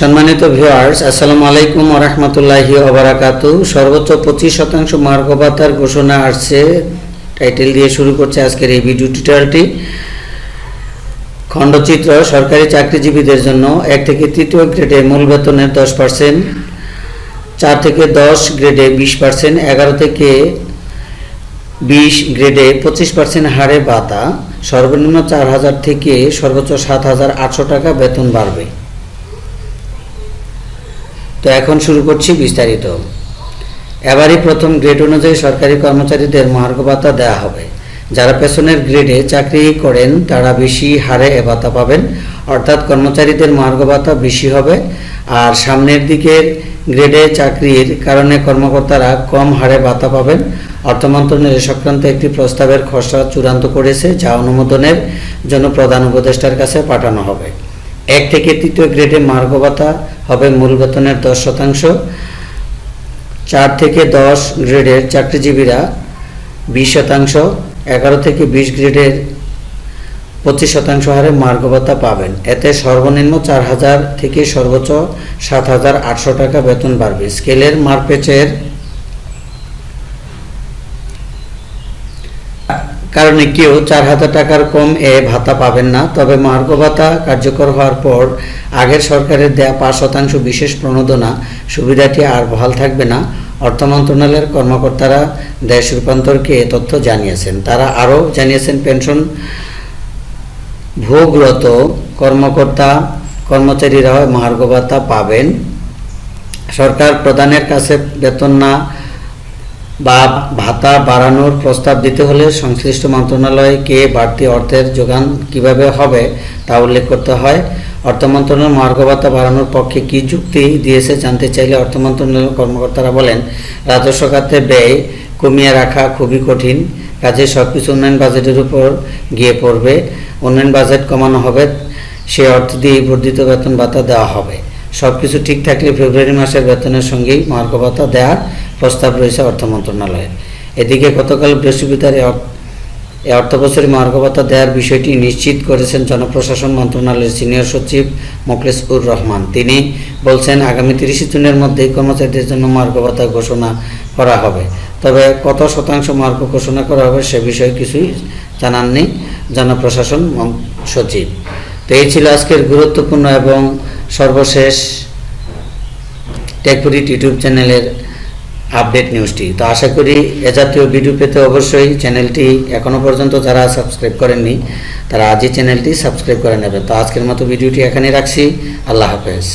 সম্মানিত ভিউয়ার্স আসসালামু আলাইকুম রহমতুল্লাহি ওবরাকাতু সর্বোচ্চ পঁচিশ শতাংশ মার্গ ভাতার ঘোষণা আসছে। টাইটেল দিয়ে শুরু করছে আজকের এই ভিডিও টিউটোরিয়ালটি খণ্ডচিত্র, সরকারি চাকরিজীবীদের জন্য এক থেকে তৃতীয় গ্রেডে মূল বেতনের দশ পার্সেন্ট চার থেকে দশ গ্রেডে বিশ পার্সেন্ট এগারো থেকে বিশ গ্রেডে পঁচিশ পার্সেন্ট হারে ভাতা, সর্বনিম্ন চার হাজার থেকে সর্বোচ্চ সাত হাজার আটশো টাকা বেতন বাড়বে। তো এখন শুরু করছি বিস্তারিত। এবারই প্রথম গ্রেড অনুযায়ী সরকারি কর্মচারীদের মহার্ঘ ভাতা দেওয়া হবে। যারা পেছনের গ্রেডে চাকরি করেন, তারা বেশি হারে এ ভাতা পাবেন। অর্থাৎ কর্মচারীদের মহার্ঘ ভাতা বেশি হবে। আর সামনের দিকের গ্রেডে চাকরির কারণে কর্মকর্তারা কম হারে ভাতা পাবেন। অর্থ মন্ত্রণালয় এ সংক্রান্ত একটি প্রস্তাবের খসড়া চূড়ান্ত করেছে, যা অনুমোদনের জন্য প্রধান উপদেষ্টার কাছে পাঠানো হবে। এক থেকে তৃতীয় গ্রেডে মার্গ ভাতা হবে মূল বেতনের দশ শতাংশ। চার থেকে দশ গ্রেডের চাকরিজীবীরা বিশ শতাংশ, এগারো থেকে বিশ গ্রেডের পঁচিশ শতাংশ হারে মার্গ ভাতা পাবেন। এতে সর্বনিম্ন চার হাজার থেকে সর্বোচ্চ সাত হাজার আটশো টাকা বেতন বাড়বে। স্কেলের মারপেচের কারণে কেউ চার হাজার টাকার কম এ ভাতা পাবেন না। তবে মার্গ ভাতা কার্যকর হওয়ার পর আগের সরকারের দেয়া পাঁচ শতাংশ বিশেষ প্রণোদনা সুবিধাটি আর বহাল থাকবে না। অর্থ মন্ত্রণালয়ের কর্মকর্তারা দেশ রূপান্তরকে এ তথ্য জানিয়েছেন। তারা আরও জানিয়েছেন, পেনশন ভোগরত কর্মকর্তা কর্মচারীরা মহার্ঘ ভাতা পাবেন। সরকার প্রধানের কাছে বেতন না বা ভাতা বাড়ানোর প্রস্তাব দিতে হলে সংশ্লিষ্ট মন্ত্রণালয়কে বাড়তি অর্থের যোগান কীভাবে হবে তা উল্লেখ করতে হয়। অর্থ মন্ত্রণালয় মার্গ ভাতা বাড়ানোর পক্ষে কি যুক্তি দিয়েছে জানতে চাইলে অর্থ মন্ত্রণালয়ের কর্মকর্তারা বলেন, রাজস্ব খাতে ব্যয় কমিয়ে রাখা খুবই কঠিন। কাজে সব কিছু উন্নয়ন বাজেটের উপর গিয়ে পড়বে। উন্নয়ন বাজেট কমানো হবে, সে অর্থ দিয়ে বর্ধিত বেতন ভাতা দেওয়া হবে। সব কিছু ঠিক থাকলে ফেব্রুয়ারি মাসের বেতনের সঙ্গেই মার্গ ভাতা দেওয়ার প্রস্তাব রয়েছে অর্থ মন্ত্রণালয়ের। এদিকে গতকাল বৃহস্পতিবার এ অর- এ অর্থ বছরে দেওয়ার বিষয়টি নিশ্চিত করেছেন জনপ্রশাসন মন্ত্রণালয়ের সিনিয়র সচিব মোখলেস উর রহমান। তিনি বলছেন, আগামী তিরিশে জুনের মধ্যেই কর্মচারীদের জন্য মার্গ ভাতা ঘোষণা করা হবে। তবে কত শতাংশ মার্গ ঘোষণা করা হবে সে বিষয়ে কিছুই জানাননি জনপ্রশাসন সচিব। তো এই ছিল আজকের গুরুত্বপূর্ণ এবং সর্বশেষ টেকপুরিট ইউটিউব চ্যানেলের আপডেট নিউজটি। তো আশা করি এ জাতীয় ভিডিও পেতে অবশ্যই চ্যানেলটি এখনও পর্যন্ত যারা সাবস্ক্রাইব করেননি, তারা আজই চ্যানেলটি সাবস্ক্রাইব করে নেবেন। তো আজকের মতো ভিডিওটি এখানেই রাখছি। আল্লাহ হাফেজ।